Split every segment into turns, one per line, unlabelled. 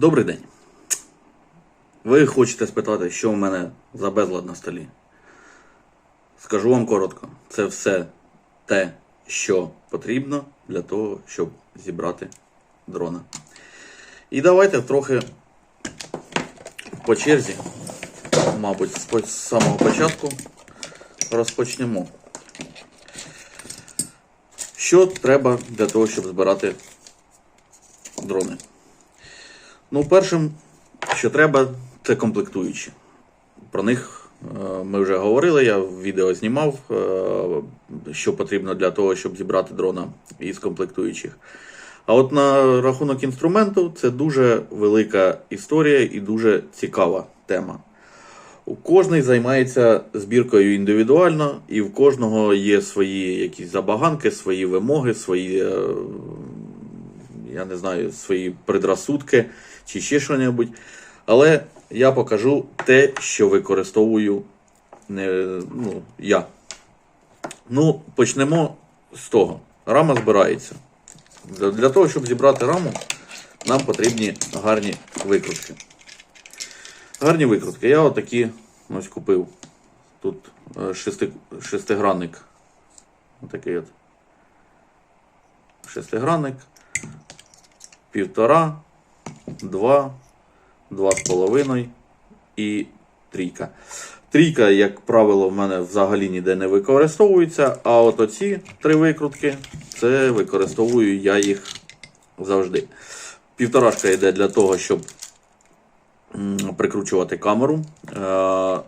Добрий день. Ви хочете спитати, що в мене за безлад на столі? Скажу вам коротко. Це все те, що потрібно для того, щоб зібрати дрона. І давайте трохи по черзі, мабуть, з самого початку розпочнемо. Що треба для того, щоб збирати дрони? Ну, першим, що треба, це комплектуючі. Про них е, ми вже говорили, я відео знімав, е, що потрібно для того, щоб зібрати дрона із комплектуючих. А от на рахунок інструменту це дуже велика історія і дуже цікава тема. У кожний займається збіркою індивідуально, і в кожного є свої якісь забаганки, свої вимоги, свої, е, я не знаю, свої предрассудки чи ще що-небудь. Але я покажу те, що використовую не, ну, я. Ну, почнемо з того. Рама збирається. Для, того, щоб зібрати раму, нам потрібні гарні викрутки. Гарні викрутки. Я отакі ось купив. Тут е, шести, шестигранник. Отакий от. Шестигранник. Півтора, два, два з половиною і трійка. Трійка, як правило, в мене взагалі ніде не використовується, а от оці три викрутки, це використовую я їх завжди. Півторашка йде для того, щоб прикручувати камеру. Е,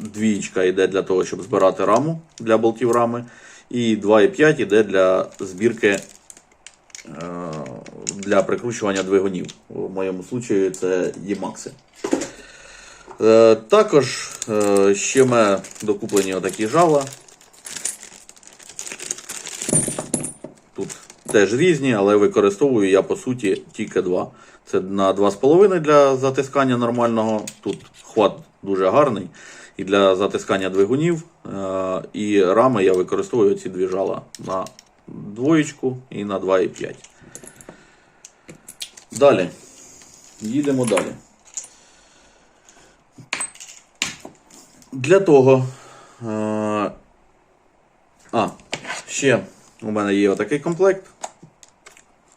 Двічка йде для того, щоб збирати раму для болтів рами. І 2,5 йде для збірки для прикручування двигунів. У моєму случаю це Ємакси. Е, Також е, ще в мене докуплені отакі жала. Тут теж різні, але використовую я по суті тільки два. Це на 2,5 для затискання нормального. Тут хват дуже гарний. І для затискання двигунів. Е, І рами я використовую ці дві жала на двоєчку і на 2,5. Далі. Їдемо далі. Для того. Е, а, ще у мене є отакий комплект.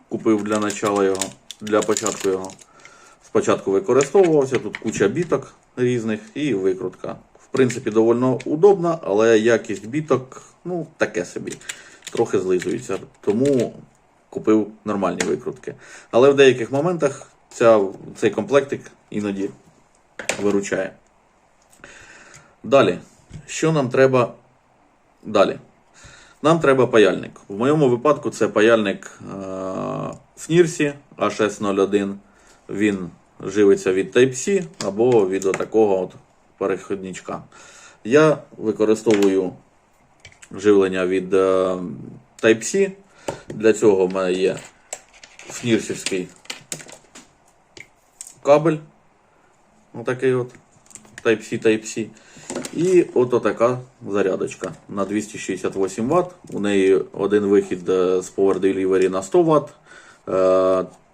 Купив для начала його, для початку його. Спочатку використовувався, тут куча біток різних і викрутка. В принципі, доволі удобна, але якість біток, ну, таке собі. Трохи злизується. Тому купив нормальні викрутки. Але в деяких моментах ця, цей комплектик іноді виручає. Далі. Що нам треба далі? Нам треба паяльник. В моєму випадку це паяльник е- Фнірсі H601. Він живиться від Type-C або від отакого от переходничка. Я використовую живлення від е- Type-C. Для цього в мене є фнірсівський кабель. Отакий от. Type-C, Type-C. І от така зарядочка на 268 Вт. У неї один вихід е, з Power Delivery на 100 Вт,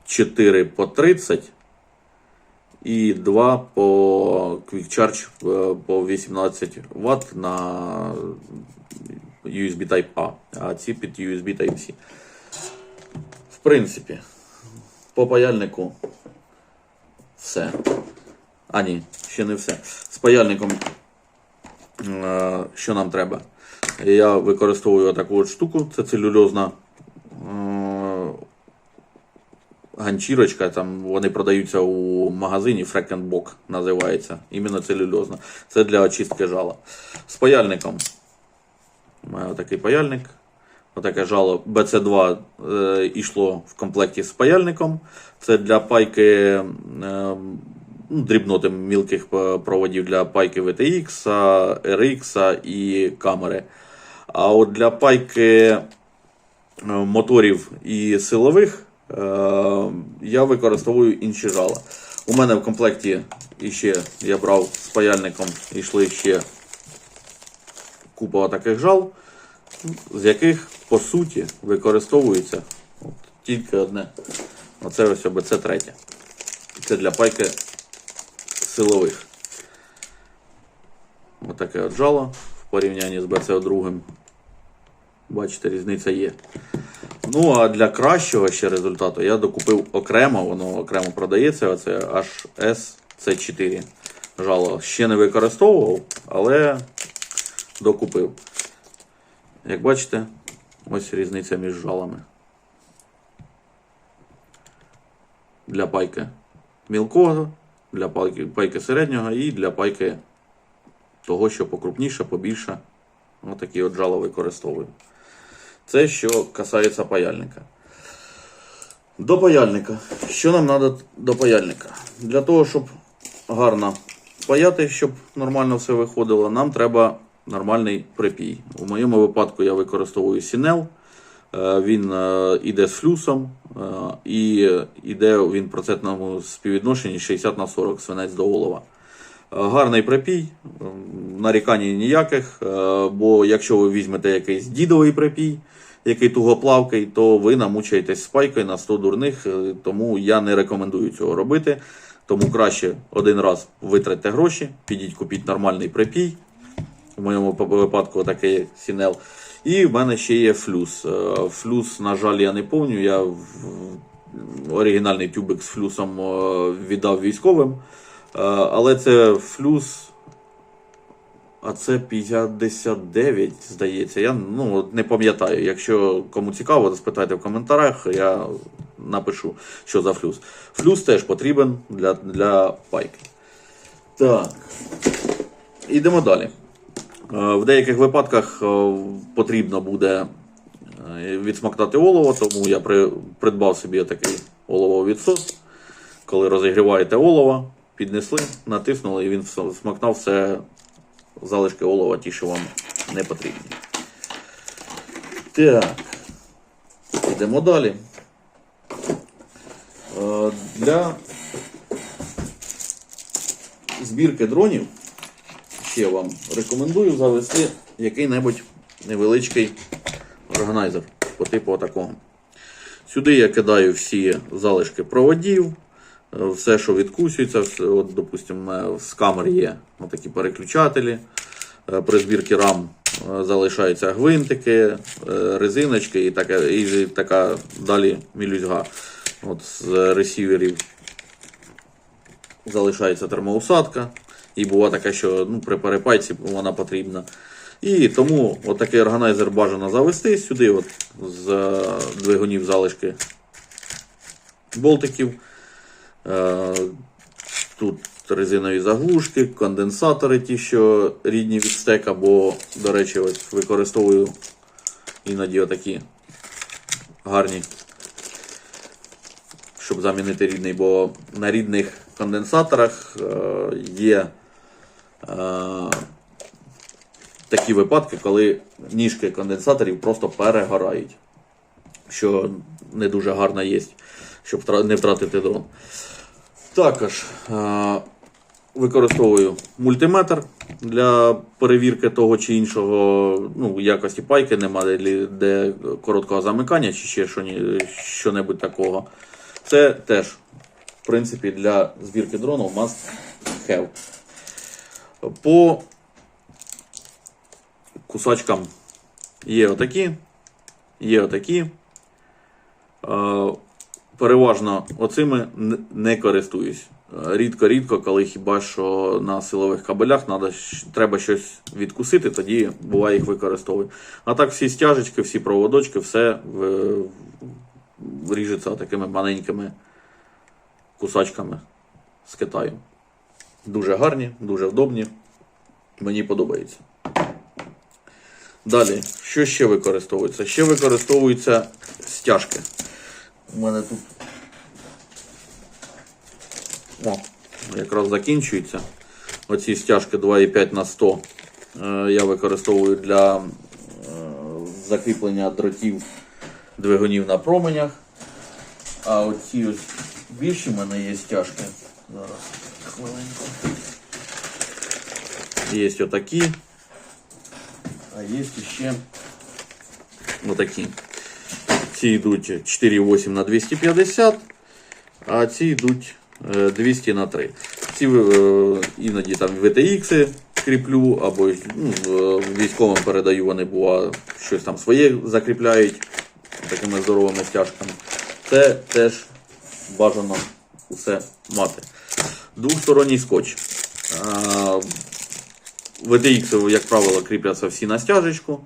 4 по 30 і 2 по Quick Charge е, по 18 Вт на USB Type A, а ці під USB Type-C. В принципі, по паяльнику все. А, ні, ще не все. З паяльником, е, що нам треба? Я використовую таку от штуку, це целюльозна е, ганчірочка. Там вони продаються у магазині Фрекенбок називається. Іменно целюльозна. Це для очистки жала. З паяльником. У мене такий паяльник. Отаке жало BC2 е, йшло в комплекті з паяльником. Це для пайки е, ну, дрібноти мілких е, проводів для пайки VTX, RX і камери. А от для пайки е, моторів і силових я використовую інші жала. У мене в комплекті іще я брав з паяльником, йшли ще купа таких жал, з яких по суті використовується от, тільки одне. Оце ось ОБЦ третє. Це для пайки силових. Отаке от жало в порівнянні з БЦО2. Бачите, різниця є. Ну, а для кращого ще результату я докупив окремо, воно окремо продається, оце HSC4 жало. Ще не використовував, але докупив. Як бачите, ось різниця між жалами. Для пайки мілкого, для пайки, пайки середнього і для пайки того, що покрупніше, побільше. Отакі от жала використовую. Це що касається паяльника. До паяльника. Що нам треба до паяльника? Для того, щоб гарно паяти, щоб нормально все виходило, нам треба нормальний припій. У моєму випадку я використовую Сінел. Е, Він е, іде з флюсом е, і він в процентному співвідношенні 60 на 40 свинець до олова. Е, Гарний припій, е, нарікань ніяких, е, бо якщо ви візьмете якийсь дідовий припій, який тугоплавкий, то ви намучаєтесь спайкою на 100 дурних, е, тому я не рекомендую цього робити. Тому краще один раз витратьте гроші, підіть купіть нормальний припій. В моєму випадку такий Сінел. І в мене ще є флюс. Е, Флюс, на жаль, я не пам'ятаю. Я оригінальний тюбик з флюсом е, віддав військовим. Але це флюс. А це 59, здається. Я ну, не пам'ятаю. Якщо кому цікаво, спитайте в коментарях, я напишу, що за флюс. Флюс теж потрібен для, для пайки. Так. Ідемо далі. Е, В деяких випадках е, потрібно буде е, відсмоктати олово, тому я при, придбав собі такий олововий відсос. Коли розігріваєте олово, піднесли, натиснули і він все- все залишки олова, ті, що вам не потрібні. Так. Йдемо далі. Е, Для збірки дронів ще вам рекомендую завести який-небудь невеличкий органайзер по типу такого. Сюди я кидаю всі залишки проводів, все, що відкусюється. От, допустимо, з камер є такі переключателі. Е, При збірці рам е, залишаються гвинтики, е, резиночки і така, і така далі мілюзга. От з ресіверів залишається термоусадка. І буває таке, що ну, при перепайці вона потрібна. І тому отакий органайзер бажано завести сюди, от, з е, двигунів залишки болтиків. Е, Тут резинові заглушки, конденсатори, ті, що рідні від стека, бо, до речі, ось використовую іноді отакі гарні щоб замінити рідний, бо на рідних конденсаторах е, є е, такі випадки, коли ніжки конденсаторів просто перегорають, що не дуже гарно є, щоб не втратити дрон. Також е, використовую мультиметр для перевірки того чи іншого ну, якості пайки, немає де, де короткого замикання чи ще що- що-небудь такого. Це теж, в принципі, для збірки дрону must have. По кусачкам є отакі, є отакі. Е, Переважно оцими не користуюсь. Е, Рідко-рідко, коли хіба що на силових кабелях надо, треба щось відкусити, тоді буває їх використовую. А так всі стяжечки, всі проводочки, все ріжеться такими маленькими кусачками з Китаю. Дуже гарні, дуже вдобні. Мені подобається. Далі, що ще використовується? Ще використовуються стяжки. У мене тут о, якраз закінчується. Оці стяжки 2,5 на 100 е, я використовую для е, закріплення дротів двигунів на променях. А оці ось більші в мене є стяжки. Зараз хвилинку. Є отакі. А є ще отакі. Ці йдуть 4,8 на 250, а ці йдуть е, 200 на 3. Ці е, іноді там VTX кріплю, або ну, е, військовим передаю, вони бува щось там своє закріпляють такими здоровими стяжками. Це теж бажано усе мати. Двохсторонній скотч. VTX, як правило, кріпляться всі на стяжечку.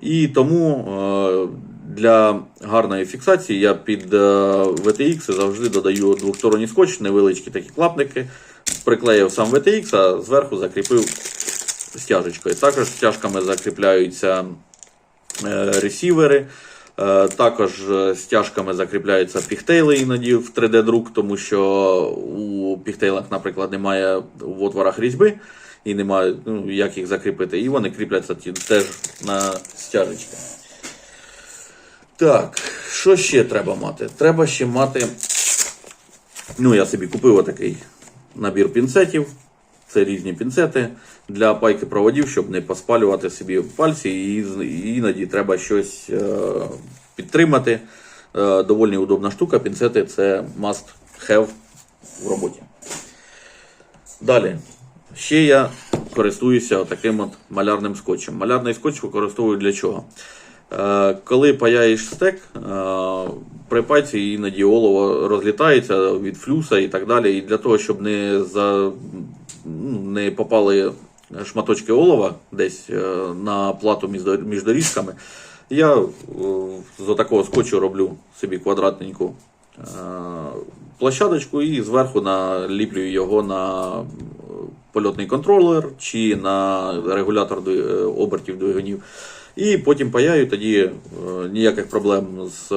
І тому е, для гарної фіксації я під е, VTX завжди додаю двохсторонній скотч, невеличкі такі клапники. Приклеїв сам VTX, а зверху закріпив стяжечкою. Також стяжками закріпляються е, ресівери. Е, Також стяжками закріпляються піхтейли іноді в 3D-друк, тому що у піхтейлах, наприклад, немає в отворах різьби і немає ну, як їх закріпити. І вони кріпляться теж на стяжечки. Так, що ще треба мати? Треба ще мати. Ну, я собі купив отакий набір пінцетів. Це різні пінцети для пайки проводів, щоб не поспалювати собі пальці, і іноді треба щось е, підтримати. Е, доволі удобна штука. Пінцети це must have в роботі. Далі. Ще я користуюся таким от малярним скотчем. Малярний скотч використовую для чого? Е, коли паяєш стек, е, при пайці іноді олово розлітається від флюса і так далі. І для того, щоб не, за, ну, не попали шматочки олова десь е, на плату між, доріжками, я з такого скотчу роблю собі квадратненьку площадочку і зверху наліплюю його на польотний контролер чи на регулятор обертів двигунів. І потім паяю, тоді е, ніяких проблем з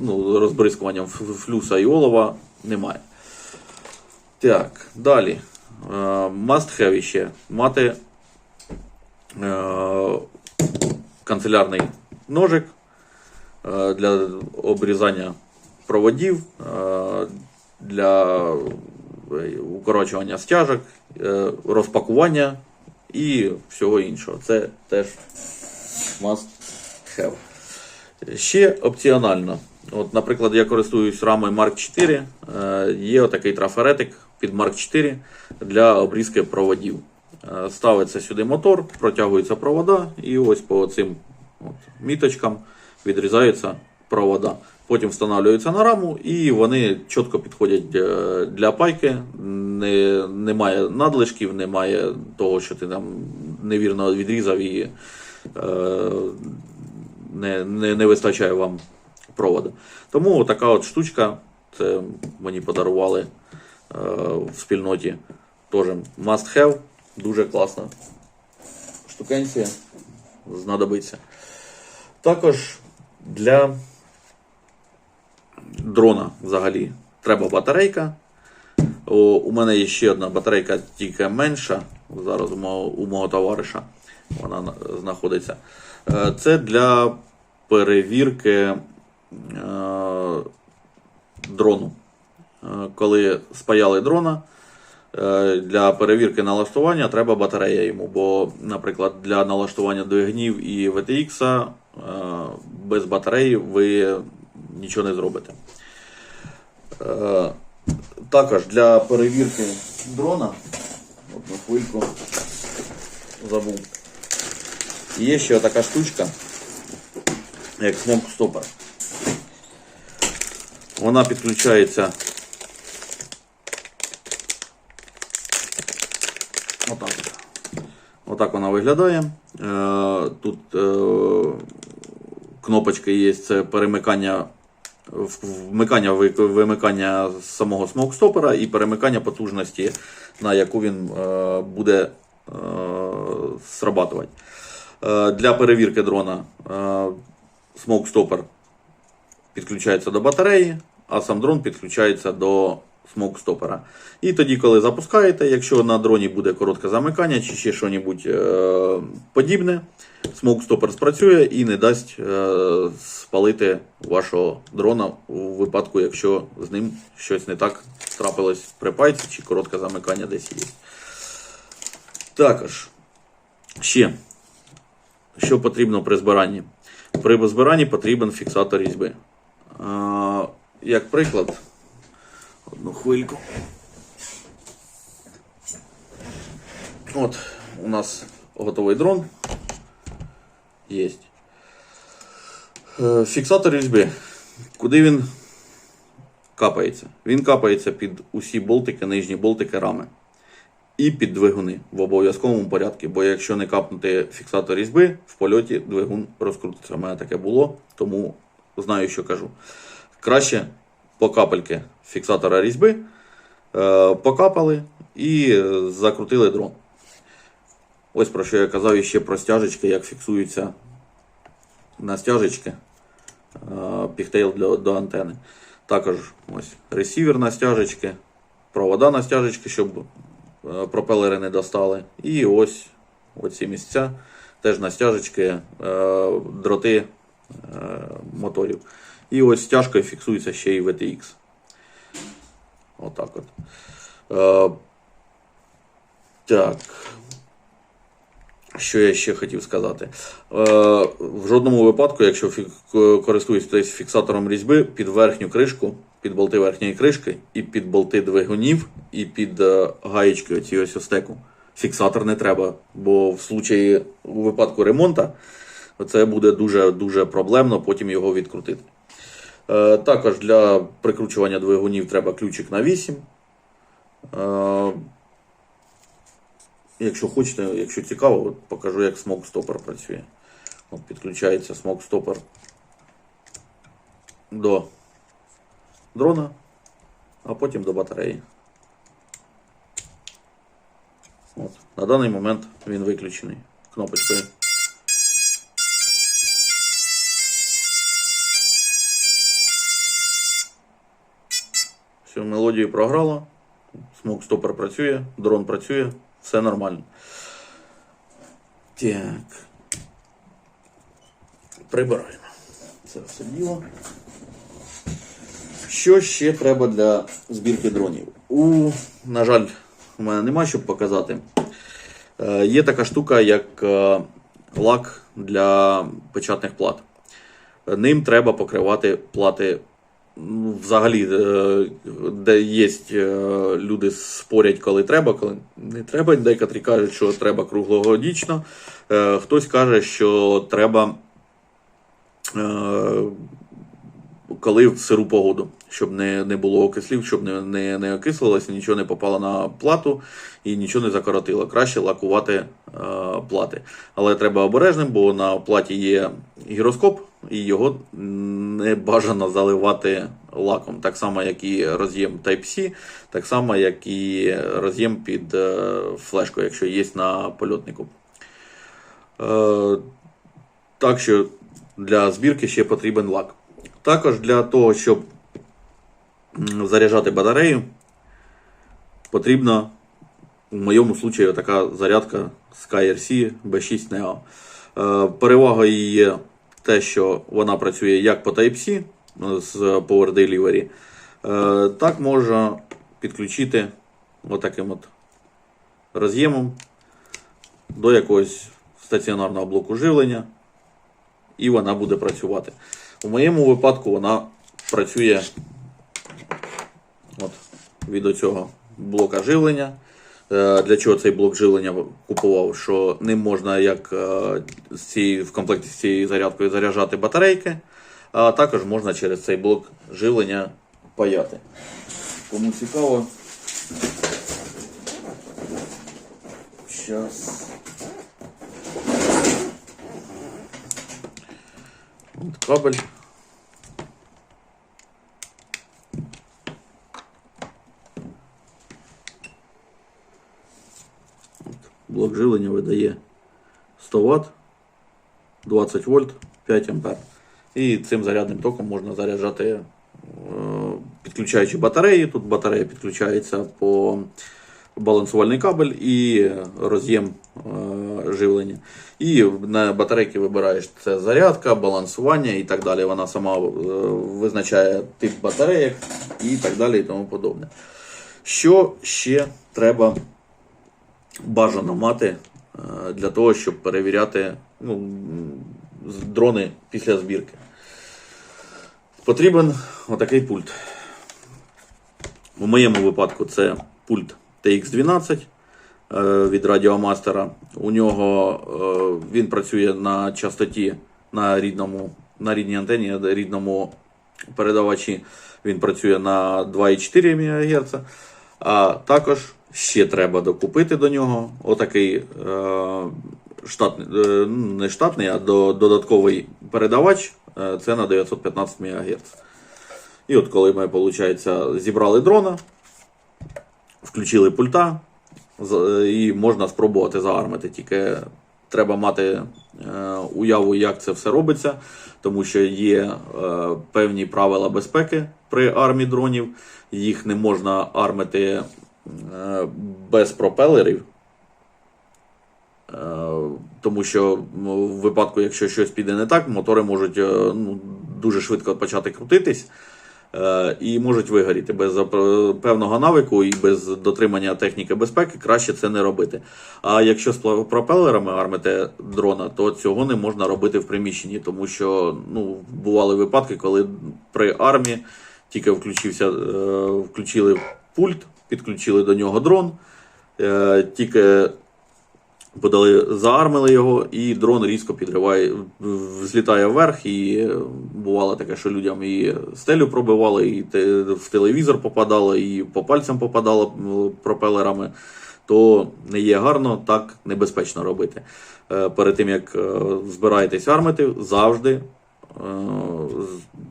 ну, розбризкуванням флюса і олова немає. Так, далі. Е, Must have ще мати е, канцелярний ножик для обрізання проводів, для укорочування стяжок, розпакування і всього іншого. Це теж must have. Ще опціонально. От, наприклад, я користуюсь рамою Mark 4. Е, є отакий трафаретик під Mark 4 для обрізки проводів. Е, ставиться сюди мотор, протягуються провода, і ось по цим от, міточкам відрізаються провода. Потім встановлюються на раму, і вони чітко підходять е, для пайки. Не, немає надлишків, немає того, що ти там невірно відрізав е, не, не, не вистачає вам проводу. Тому така от штучка, це мені подарували е, в спільноті. Теж must have, дуже класна штукенція, знадобиться. Також для дрона взагалі треба батарейка. У мене є ще одна батарейка, тільки менша. Зараз у мого, у мого товариша вона знаходиться. Е, Це для перевірки е, дрону. Е, Коли спаяли дрона, для перевірки налаштування треба батарея йому, бо, наприклад, для налаштування двигунів і VTX без батареї ви нічого не зробите. Також для перевірки дрона, одну хвильку забув. Є ще така штучка, як Smoke Stopper. Вона підключається отак. от. Отак вона виглядає. Е, Тут е, кнопочки є, це перемикання вмикання ви- вимикання самого смок-стопера і перемикання потужності, на яку він буде срабатувати. Е, Для перевірки дрона смок-стопер підключається до батареї, а сам дрон підключається до смок-стопера. І тоді, коли запускаєте, якщо на дроні буде коротке замикання чи ще щось е, подібне, смок-стопер спрацює і не дасть е, спалити вашого дрона у випадку, якщо з ним щось не так трапилось при пайці чи коротке замикання десь є. Також ще, що потрібно при збиранні? При збиранні потрібен фіксатор різьби. Як приклад, одну Одну хвильку. От, у нас готовий дрон. Є. Е, Фіксатор різьби. Куди він капається? Він капається під усі болтики, нижні болтики рами. І під двигуни в обов'язковому порядку. Бо якщо не капнути фіксатор різьби, в польоті двигун розкрутиться. У мене таке було, тому знаю, що кажу. Краще по капельки фіксатора різьби е, покапали і е, закрутили дрон. Ось про що я казав ще про стяжечки, як фіксуються на стяжечки е, пігтейл для, до антени. Також ось ресівер на стяжечки, провода на стяжечки, щоб пропелери не достали. І ось оці місця теж на стяжечки, е, дроти е, моторів. І ось стяжкою фіксується ще і VTX. Отак от. Е, так. Що я ще хотів сказати? Е, в жодному випадку, якщо користуєтесь фіксатором різьби, під верхню кришку, під болти верхньої кришки, і під болти двигунів, і під е, гаєчки оці ось остеку. Фіксатор не треба, бо в случаї у випадку ремонту це буде дуже дуже проблемно потім його відкрутити. Е, також для прикручування двигунів треба ключик на 8. Е, Якщо хочете, якщо цікаво, от покажу, як смок стопер працює. От підключається смок стопер до дрона, а потім до батареї. От. На даний момент він виключений кнопочкою. Все, мелодію програла. Смок стопер працює, дрон працює, все нормально. Так. Прибираємо. Це все діло. Що ще треба для збірки дронів? У, на жаль, у мене нема щоб показати. Е, є така штука, як е, лак для печатних плат. Ним треба покривати плати. ну, Взагалі, е, де є люди спорять, коли треба, коли не треба. Декотрі кажуть, що треба круглогодічно. Е, Хтось каже, що треба е, коли в сиру погоду, щоб не, не було окислів, щоб не, не, не окислилося, нічого не попало на плату і нічого не закоротило. Краще лакувати е, плати. Але треба обережним, бо на платі є гіроскоп, і його не бажано заливати лаком. Так само, як і роз'єм Type-C, так само, як і роз'єм під е, флешку, якщо є на польотнику. Е, так що для збірки ще потрібен лак. Також для того, щоб заряджати батарею, потрібна в моєму случаї така зарядка SkyRC B6 Neo. Е, Перевага її є те, що вона працює як по Type-C е, з Power Delivery, е, так можна підключити отаким от роз'ємом до якогось стаціонарного блоку живлення, і вона буде працювати. У моєму випадку вона працює от, від оцього блока живлення. Е, Для чого цей блок живлення купував? Що ним можна як е, з цією, в комплекті з цією зарядкою заряджати батарейки, а також можна через цей блок живлення паяти. Кому цікаво. От кабель. Блок живлення видає 100 Вт, 20 вольт, 5 ампер. І цим зарядним током можна заряджати, е, підключаючи батареї. Тут батарея підключається по балансувальний кабель і роз'єм е, живлення. І на батарейки вибираєш це зарядка, балансування і так далі. Вона сама е, визначає тип батареїк і так далі і тому подобне. Що ще треба бажано мати е, для того, щоб перевіряти ну, дрони після збірки? Потрібен отакий пульт. У моєму випадку це пульт TX12 е, від Радіомастера. У нього е, він працює на частоті на рідному, на рідній антені, рідному передавачі. Він працює на 2,4 МГц. А також ще треба докупити до нього отакий е, штатний, е, не штатний, а до, додатковий передавач. Е, це на 915 МГц. І от коли ми, виходить, зібрали дрона, включили пульта, з- і можна спробувати заармити. Тільки треба мати е, уяву, як це все робиться, тому що є е, певні правила безпеки при армі дронів. Їх не можна армити е, без пропелерів. Е, Тому що в випадку, якщо щось піде не так, мотори можуть е, ну, дуже швидко почати крутитись і можуть вигоріти. Без певного навику і без дотримання техніки безпеки краще це не робити. А якщо з пропелерами армите дрона, то цього не можна робити в приміщенні, тому що ну, бували випадки, коли при армії тільки включився, е, включили пульт, підключили до нього дрон, е, тільки подали, заармили його, і дрон різко підриває, злітає вверх, і е, бувало таке, що людям і стелю пробивали, і в телевізор попадало, і по пальцям попадало пропелерами. То не є гарно, так небезпечно робити. Е, Перед тим як е, збираєтесь армити, завжди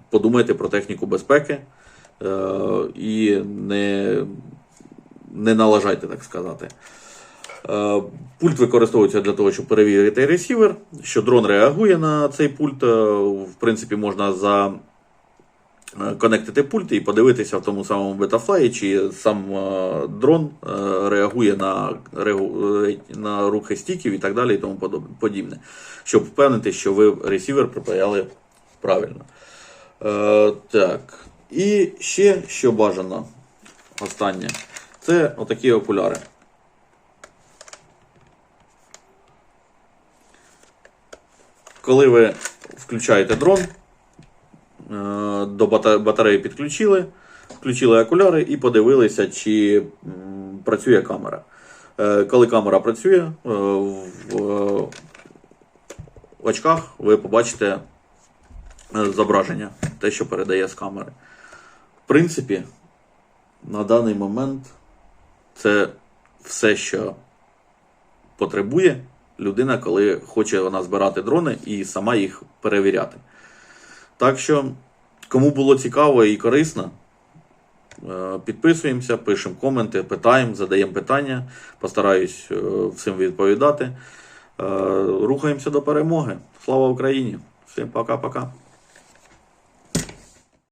подумайте про техніку безпеки і не, не налажайте, так сказати. Е, Пульт використовується для того, щоб перевірити ресівер, що дрон реагує на цей пульт. Е, В принципі, можна за е, конектити пульт і подивитися в тому самому бетафлаї, чи сам дрон реагує на, на рухи стіків і так далі, і тому подібне, щоб впевнити, що ви ресівер припаяли правильно. Так. І ще що бажано, останнє, це отакі окуляри. Коли ви включаєте дрон, е, до батареї підключили, включили окуляри і подивилися, чи працює камера. Е, Коли камера працює, е, в очках ви побачите зображення, те, що передає з камери. В принципі, на даний момент це все, що потребує людина, коли хоче вона збирати дрони і сама їх перевіряти. Так що, кому було цікаво і корисно, е, підписуємося, пишемо коменти, питаємо, задаємо питання. Постараюсь е, всім відповідати. Е, Рухаємося до перемоги. Слава Україні! Всім пока-пока.